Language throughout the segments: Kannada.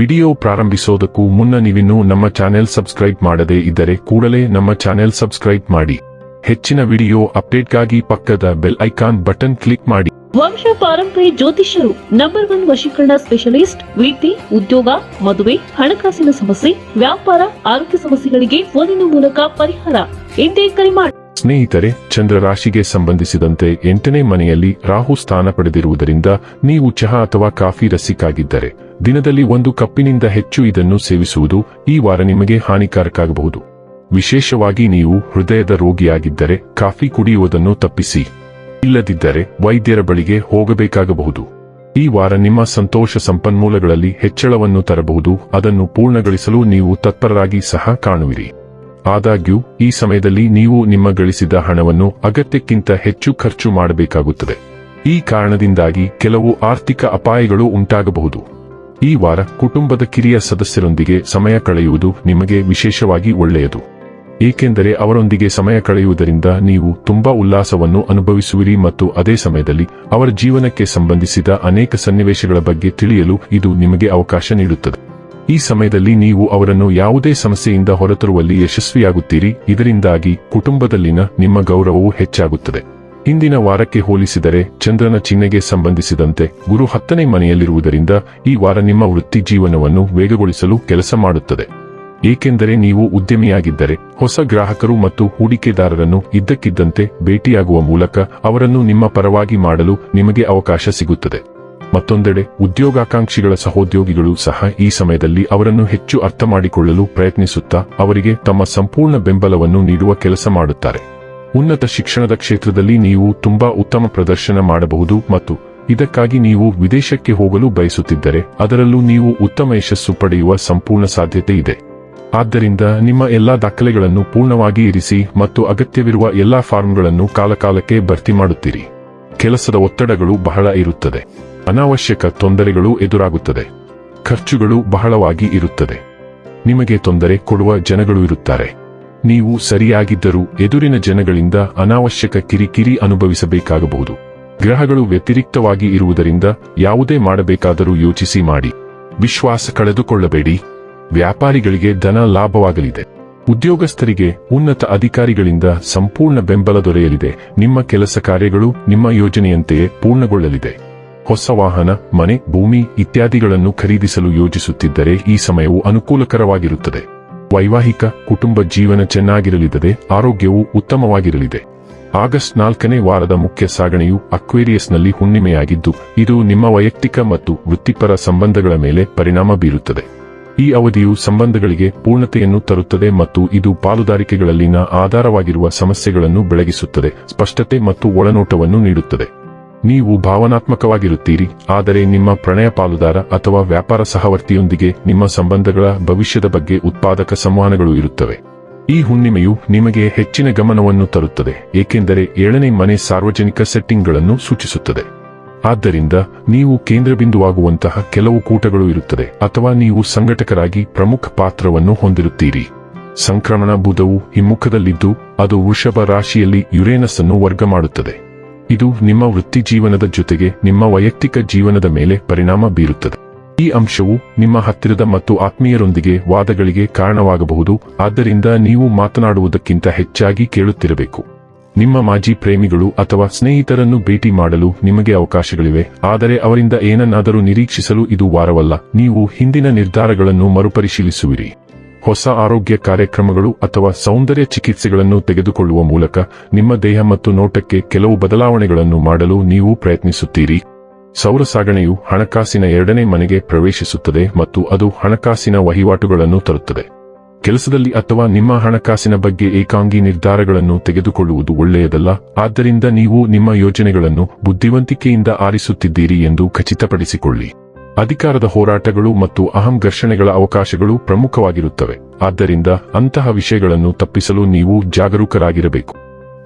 ವಿಡಿಯೋ ಪ್ರಾರಂಭಿಸೋದಕ್ಕೂ ಮುನ್ನ ನೀವಿನ್ನೂ ನಮ್ಮ ಚಾನೆಲ್ ಸಬ್ಸ್ಕ್ರೈಬ್ ಮಾಡದೇ ಇದ್ದರೆ ಕೂಡಲೇ ನಮ್ಮ ಚಾನೆಲ್ ಸಬ್ಸ್ಕ್ರೈಬ್ ಮಾಡಿ. ಹೆಚ್ಚಿನ ವಿಡಿಯೋ ಅಪ್ಡೇಟ್ಗಾಗಿ ಪಕ್ಕದ ಬೆಲ್ ಐಕಾನ್ ಬಟನ್ ಕ್ಲಿಕ್ ಮಾಡಿ. ವಂಶ ಪಾರಂಪರೆ ಜ್ಯೋತಿಷ್ಯರು ನಂಬರ್ ಒನ್ ವಶೀಕರಣ ಸ್ಪೆಷಲಿಸ್ಟ್ ವಿದ್ಯೆ ಉದ್ಯೋಗ ಮದುವೆ ಹಣಕಾಸಿನ ಸಮಸ್ಯೆ ವ್ಯಾಪಾರ ಆರೋಗ್ಯ ಸಮಸ್ಯೆಗಳಿಗೆ ಫೋನಿನ ಮೂಲಕ ಪರಿಹಾರ ಎಂದೇ ಕರೆ ಮಾಡಿ. ಸ್ನೇಹಿತರೆ ಚಂದ್ರ ರಾಶಿಗೆ ಸಂಬಂಧಿಸಿದಂತೆ ಎಂಟನೇ ಮನೆಯಲ್ಲಿ ರಾಹು ಸ್ಥಾನ ಪಡೆದಿರುವುದರಿಂದ ನೀವು ಚಹಾ ಅಥವಾ ಕಾಫಿ ರಸಿಕಾಗಿದ್ದರೆ ದಿನದಲ್ಲಿ ಒಂದು ಕಪ್ಪಿನಿಂದ ಹೆಚ್ಚು ಇದನ್ನು ಸೇವಿಸುವುದು ಈ ವಾರ ನಿಮಗೆ ಹಾನಿಕಾರಕಾಗಬಹುದು ವಿಶೇಷವಾಗಿ ನೀವು ಹೃದಯದ ರೋಗಿಯಾಗಿದ್ದರೆ ಕಾಫಿ ಕುಡಿಯುವುದನ್ನು ತಪ್ಪಿಸಿ. ಇಲ್ಲದಿದ್ದರೆ ವೈದ್ಯರ ಬಳಿಗೆ ಹೋಗಬೇಕಾಗಬಹುದು. ಈ ವಾರ ನಿಮ್ಮ ಸಂತೋಷ ಸಂಪನ್ಮೂಲಗಳಲ್ಲಿ ಹೆಚ್ಚಳವನ್ನು ತರಬಹುದು, ಅದನ್ನು ಪೂರ್ಣಗೊಳಿಸಲು ನೀವು ತತ್ಪರರಾಗಿ ಸಹ ಕಾಣುವಿರಿ. ಆದಾಗ್ಯೂ, ಈ ಸಮಯದಲ್ಲಿ ನೀವು ನಿಮ್ಮ ಗಳಿಸಿದ ಹಣವನ್ನು ಅಗತ್ಯಕ್ಕಿಂತ ಹೆಚ್ಚು ಖರ್ಚು ಮಾಡಬೇಕಾಗುತ್ತದೆ. ಈ ಕಾರಣದಿಂದಾಗಿ ಕೆಲವು ಆರ್ಥಿಕ ಅಪಾಯಗಳು ಉಂಟಾಗಬಹುದು. ಈ ವಾರ ಕುಟುಂಬದ ಕಿರಿಯ ಸದಸ್ಯರೊಂದಿಗೆ ಸಮಯ ಕಳೆಯುವುದು ನಿಮಗೆ ವಿಶೇಷವಾಗಿ ಒಳ್ಳೆಯದು. ಏಕೆಂದರೆ ಅವರೊಂದಿಗೆ ಸಮಯ ಕಳೆಯುವುದರಿಂದ ನೀವು ತುಂಬಾ ಉಲ್ಲಾಸವನ್ನು ಅನುಭವಿಸುವಿರಿ ಮತ್ತು ಅದೇ ಸಮಯದಲ್ಲಿ ಅವರ ಜೀವನಕ್ಕೆ ಸಂಬಂಧಿಸಿದ ಅನೇಕ ಸನ್ನಿವೇಶಗಳ ಬಗ್ಗೆ ತಿಳಿಯಲು ಇದು ನಿಮಗೆ ಅವಕಾಶ ನೀಡುತ್ತದೆ. ಈ ಸಮಯದಲ್ಲಿ ನೀವು ಅವರನ್ನು ಯಾವುದೇ ಸಮಸ್ಯೆಯಿಂದ ಹೊರತರುವಲ್ಲಿ ಯಶಸ್ವಿಯಾಗುತ್ತೀರಿ. ಇದರಿಂದಾಗಿ ಕುಟುಂಬದಲ್ಲಿನ ನಿಮ್ಮ ಗೌರವವು ಹೆಚ್ಚಾಗುತ್ತದೆ. ಹಿಂದಿನ ವಾರಕ್ಕೆ ಹೋಲಿಸಿದರೆ ಚಂದ್ರನ ಚಿಹ್ನೆಗೆ ಸಂಬಂಧಿಸಿದಂತೆ ಗುರು ಹತ್ತನೇ ಮನೆಯಲ್ಲಿರುವುದರಿಂದ ಈ ವಾರ ನಿಮ್ಮ ವೃತ್ತಿ ಜೀವನವನ್ನು ವೇಗಗೊಳಿಸಲು ಕೆಲಸ ಮಾಡುತ್ತದೆ. ಏಕೆಂದರೆ ನೀವು ಉದ್ಯಮಿಯಾಗಿದ್ದರೆ ಹೊಸ ಗ್ರಾಹಕರು ಮತ್ತು ಹೂಡಿಕೆದಾರರನ್ನು ಇದ್ದಕ್ಕಿದ್ದಂತೆ ಭೇಟಿಯಾಗುವ ಮೂಲಕ ಅವರನ್ನು ನಿಮ್ಮ ಪರವಾಗಿ ಮಾಡಲು ನಿಮಗೆ ಅವಕಾಶ ಸಿಗುತ್ತದೆ. ಮತ್ತೊಂದೆಡೆ ಉದ್ಯೋಗಾಕಾಂಕ್ಷಿಗಳ ಸಹೋದ್ಯೋಗಿಗಳು ಸಹ ಈ ಸಮಯದಲ್ಲಿ ಅವರನ್ನು ಹೆಚ್ಚು ಅರ್ಥ ಮಾಡಿಕೊಳ್ಳಲು ಪ್ರಯತ್ನಿಸುತ್ತಾ ಅವರಿಗೆ ತಮ್ಮ ಸಂಪೂರ್ಣ ಬೆಂಬಲವನ್ನು ನೀಡುವ ಕೆಲಸ ಮಾಡುತ್ತಾರೆ. ಉನ್ನತ ಶಿಕ್ಷಣದ ಕ್ಷೇತ್ರದಲ್ಲಿ ನೀವು ತುಂಬಾ ಉತ್ತಮ ಪ್ರದರ್ಶನ ಮಾಡಬಹುದು ಮತ್ತು ಇದಕ್ಕಾಗಿ ನೀವು ವಿದೇಶಕ್ಕೆ ಹೋಗಲು ಬಯಸುತ್ತಿದ್ದರೆ ಅದರಲ್ಲೂ ನೀವು ಉತ್ತಮ ಯಶಸ್ಸು ಪಡೆಯುವ ಸಂಪೂರ್ಣ ಸಾಧ್ಯತೆ ಇದೆ. ಆದ್ದರಿಂದ ನಿಮ್ಮ ಎಲ್ಲಾ ದಾಖಲೆಗಳನ್ನು ಪೂರ್ಣವಾಗಿ ಇರಿಸಿ ಮತ್ತು ಅಗತ್ಯವಿರುವ ಎಲ್ಲಾ ಫಾರ್ಮ್ಗಳನ್ನು ಕಾಲಕಾಲಕ್ಕೆ ಭರ್ತಿ ಮಾಡುತ್ತೀರಿ. ಕೆಲಸದ ಒತ್ತಡಗಳು ಬಹಳ ಇರುತ್ತದೆ. ಅನಾವಶ್ಯಕ ತೊಂದರೆಗಳು ಎದುರಾಗುತ್ತದೆ. ಖರ್ಚುಗಳು ಬಹಳವಾಗಿ ಇರುತ್ತದೆ. ನಿಮಗೆ ತೊಂದರೆ ಕೊಡುವ ಜನಗಳು ಇರುತ್ತಾರೆ. ನೀವು ಸರಿಯಾಗಿದ್ದರೂ ಎದುರಿನ ಜನಗಳಿಂದ ಅನಾವಶ್ಯಕ ಕಿರಿಕಿರಿ ಅನುಭವಿಸಬೇಕಾಗಬಹುದು. ಗ್ರಹಗಳು ವ್ಯತಿರಿಕ್ತವಾಗಿ ಇರುವುದರಿಂದ ಯಾವುದೇ ಮಾಡಬೇಕಾದರೂ ಯೋಚಿಸಿ ಮಾಡಿ. ವಿಶ್ವಾಸ ಕಳೆದುಕೊಳ್ಳಬೇಡಿ. ವ್ಯಾಪಾರಿಗಳಿಗೆ ಧನ ಲಾಭವಾಗಲಿದೆ. ಉದ್ಯೋಗಸ್ಥರಿಗೆ ಉನ್ನತ ಅಧಿಕಾರಿಗಳಿಂದ ಸಂಪೂರ್ಣ ಬೆಂಬಲ ದೊರೆಯಲಿದೆ. ನಿಮ್ಮ ಕೆಲಸ ಕಾರ್ಯಗಳು ನಿಮ್ಮ ಯೋಜನೆಯಂತೆಯೇ ಪೂರ್ಣಗೊಳ್ಳಲಿದೆ. ಹೊಸ ವಾಹನ, ಮನೆ, ಭೂಮಿ ಇತ್ಯಾದಿಗಳನ್ನು ಖರೀದಿಸಲು ಯೋಜಿಸುತ್ತಿದ್ದರೆ ಈ ಸಮಯವು ಅನುಕೂಲಕರವಾಗಿರುತ್ತದೆ. ವೈವಾಹಿಕ ಕುಟುಂಬ ಜೀವನ ಚೆನ್ನಾಗಿರಲಿದೆ ಆರೋಗ್ಯವು ಉತ್ತಮವಾಗಿರಲಿದೆ. ಆಗಸ್ಟ್ ನಾಲ್ಕನೇ ವಾರದ ಮುಖ್ಯ ಸಾಗಣೆಯು ಅಕ್ವೇರಿಯಸ್ನಲ್ಲಿ ಹುಣ್ಣಿಮೆಯಾಗಿದ್ದು, ಇದು ನಿಮ್ಮ ವೈಯಕ್ತಿಕ ಮತ್ತು ವೃತ್ತಿಪರ ಸಂಬಂಧಗಳ ಮೇಲೆ ಪರಿಣಾಮ ಬೀರುತ್ತದೆ. ಈ ಅವಧಿಯು ಸಂಬಂಧಗಳಿಗೆ ಪೂರ್ಣತೆಯನ್ನು ತರುತ್ತದೆ ಮತ್ತು ಇದು ಪಾಲುದಾರಿಕೆಗಳಲ್ಲಿನ ಆಧಾರವಾಗಿರುವ ಸಮಸ್ಯೆಗಳನ್ನು ಬೆಳಗಿಸುತ್ತದೆ, ಸ್ಪಷ್ಟತೆ ಮತ್ತು ಒಳನೋಟವನ್ನು ನೀಡುತ್ತದೆ. ನೀವು ಭಾವನಾತ್ಮಕವಾಗಿರುತ್ತೀರಿ, ಆದರೆ ನಿಮ್ಮ ಪ್ರಣಯ ಪಾಲುದಾರ ಅಥವಾ ವ್ಯಾಪಾರ ಸಹವರ್ತಿಯೊಂದಿಗೆ ನಿಮ್ಮ ಸಂಬಂಧಗಳ ಭವಿಷ್ಯದ ಬಗ್ಗೆ ಉತ್ಪಾದಕ ಸಂವಹನಗಳು ಇರುತ್ತವೆ. ಈ ಹುಣ್ಣಿಮೆಯು ನಿಮಗೆ ಹೆಚ್ಚಿನ ಗಮನವನ್ನು ತರುತ್ತದೆ, ಏಕೆಂದರೆ ಏಳನೇ ಮನೆ ಸಾರ್ವಜನಿಕ ಸೆಟ್ಟಿಂಗ್ಗಳನ್ನು ಸೂಚಿಸುತ್ತದೆ. ಆದ್ದರಿಂದ ನೀವು ಕೇಂದ್ರಬಿಂದುವಾಗುವಂತಹ ಕೆಲವು ಕೂಟಗಳು ಇರುತ್ತದೆ, ಅಥವಾ ನೀವು ಸಂಘಟಕರಾಗಿ ಪ್ರಮುಖ ಪಾತ್ರವನ್ನು ಹೊಂದಿರುತ್ತೀರಿ. ಸಂಕ್ರಮಣ ಬುಧವು ಹಿಮ್ಮುಖದಲ್ಲಿದ್ದು, ಅದು ವೃಷಭ ರಾಶಿಯಲ್ಲಿ ಯುರೇನಸ್ ಅನ್ನು ವರ್ಗ ಮಾಡುತ್ತದೆ ಇದು ನಿಮ್ಮ ವೃತ್ತಿ ಜೀವನದ ಜೊತೆಗೆ ನಿಮ್ಮ ವೈಯಕ್ತಿಕ ಜೀವನದ ಮೇಲೆ ಪರಿಣಾಮ ಬೀರುತ್ತದೆ. ಈ ಅಂಶವು ನಿಮ್ಮ ಹತ್ತಿರದ ಮತ್ತು ಆತ್ಮೀಯರೊಂದಿಗೆ ವಾದಗಳಿಗೆ ಕಾರಣವಾಗಬಹುದು, ಆದ್ದರಿಂದ ನೀವು ಮಾತನಾಡುವುದಕ್ಕಿಂತ ಹೆಚ್ಚಾಗಿ ಕೇಳುತ್ತಿರಬೇಕು. ನಿಮ್ಮ ಮಾಜಿ ಪ್ರೇಮಿಗಳು ಅಥವಾ ಸ್ನೇಹಿತರನ್ನು ಭೇಟಿ ಮಾಡಲು ನಿಮಗೆ ಅವಕಾಶಗಳಿವೆ, ಆದರೆ ಅವರಿಂದ ಏನನ್ನಾದರೂ ನಿರೀಕ್ಷಿಸಲು ಇದು ವಾರವಲ್ಲ. ನೀವು ಹಿಂದಿನ ನಿರ್ಧಾರಗಳನ್ನು ಮರುಪರಿಶೀಲಿಸುವಿರಿ. ಹೊಸ ಆರೋಗ್ಯ ಕಾರ್ಯಕ್ರಮಗಳು ಅಥವಾ ಸೌಂದರ್ಯ ಚಿಕಿತ್ಸೆಗಳನ್ನು ತೆಗೆದುಕೊಳ್ಳುವ ಮೂಲಕ ನಿಮ್ಮ ದೇಹ ಮತ್ತು ನೋಟಕ್ಕೆ ಕೆಲವು ಬದಲಾವಣೆಗಳನ್ನು ಮಾಡಲು ನೀವು ಪ್ರಯತ್ನಿಸುತ್ತೀರಿ. ಸೌರ ಸಾಗಣೆಯು ಹಣಕಾಸಿನ ಎರಡನೇ ಮನೆಗೆ ಪ್ರವೇಶಿಸುತ್ತದೆ ಮತ್ತು ಅದು ಹಣಕಾಸಿನ ವಹಿವಾಟುಗಳನ್ನು ತರುತ್ತದೆ. ಕೆಲಸದಲ್ಲಿ ಅಥವಾ ನಿಮ್ಮ ಹಣಕಾಸಿನ ಬಗ್ಗೆ ಏಕಾಂಗಿ ನಿರ್ಧಾರಗಳನ್ನು ತೆಗೆದುಕೊಳ್ಳುವುದು ಒಳ್ಳೆಯದಲ್ಲ, ಆದ್ದರಿಂದ ನೀವು ನಿಮ್ಮ ಯೋಜನೆಗಳನ್ನು ಬುದ್ಧಿವಂತಿಕೆಯಿಂದ ಆರಿಸುತ್ತಿದ್ದೀರಿ ಎಂದು ಖಚಿತಪಡಿಸಿಕೊಳ್ಳಿ. ಅಧಿಕಾರದ ಹೋರಾಟಗಳು ಮತ್ತು ಅಹಂ ಘರ್ಷಣೆಗಳ ಅವಕಾಶಗಳು ಪ್ರಮುಖವಾಗಿರುತ್ತವೆ. ಆದ್ದರಿಂದ ಅಂತಹ ವಿಷಯಗಳನ್ನು ತಪ್ಪಿಸಲು ನೀವು ಜಾಗರೂಕರಾಗಿರಬೇಕು.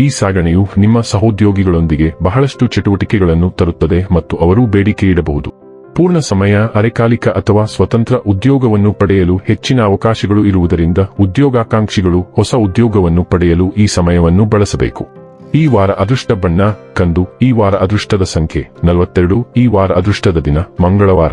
ಈ ಸಾಗಣೆಯು ನಿಮ್ಮ ಸಹೋದ್ಯೋಗಿಗಳೊಂದಿಗೆ ಬಹಳಷ್ಟು ಚಟುವಟಿಕೆಗಳನ್ನು ತರುತ್ತದೆ ಮತ್ತು ಅವರು ಬೇಡಿಕೆ ಇಡಬಹುದು. ಪೂರ್ಣ ಸಮಯ, ಅರೆಕಾಲಿಕ ಅಥವಾ ಸ್ವತಂತ್ರ ಉದ್ಯೋಗವನ್ನು ಪಡೆಯಲು ಹೆಚ್ಚಿನ ಅವಕಾಶಗಳು ಇರುವುದರಿಂದ ಉದ್ಯೋಗಾಕಾಂಕ್ಷಿಗಳು ಹೊಸ ಉದ್ಯೋಗವನ್ನು ಪಡೆಯಲು ಈ ಸಮಯವನ್ನು ಬಳಸಬೇಕು. ಈ ವಾರ ಅದೃಷ್ಟ ಬಣ್ಣ ಕಂದು ಈ ವಾರ ಅದೃಷ್ಟದ ಸಂಖ್ಯೆ ನಲವತ್ತೆರಡು. ಈ ವಾರ ಅದೃಷ್ಟದ ದಿನ ಮಂಗಳವಾರ.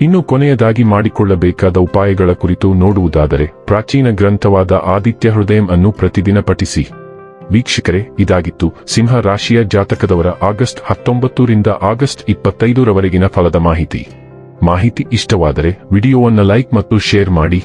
ಇನ್ನು ಕೊನೆಯದಾಗಿ ಮಾಡಿಕೊಳ್ಳಬೇಕಾದ ಉಪಾಯಗಳ ಕುರಿತು ನೋಡುವುದಾದರೆ ಪ್ರಾಚೀನ ಗ್ರಂಥವಾದ ಆದಿತ್ಯ ಹೃದಯಂ ಅನ್ನು ಪ್ರತಿದಿನ ಪಠಿಸಿ. ವೀಕ್ಷಕರೇ, ಇದಾಗಿತ್ತು ಸಿಂಹ ರಾಶಿಯ ಜಾತಕದವರ ಆಗಸ್ಟ್ ಹತ್ತೊಂಬತ್ತರಿಂದ ಆಗಸ್ಟ್ ಇಪ್ಪತ್ತೈದರವರೆಗಿನ ಫಲದ ಮಾಹಿತಿ. ಮಾಹಿತಿ ಇಷ್ಟವಾದರೆ ವಿಡಿಯೋವನ್ನು ಲೈಕ್ ಮತ್ತು ಶೇರ್ ಮಾಡಿ.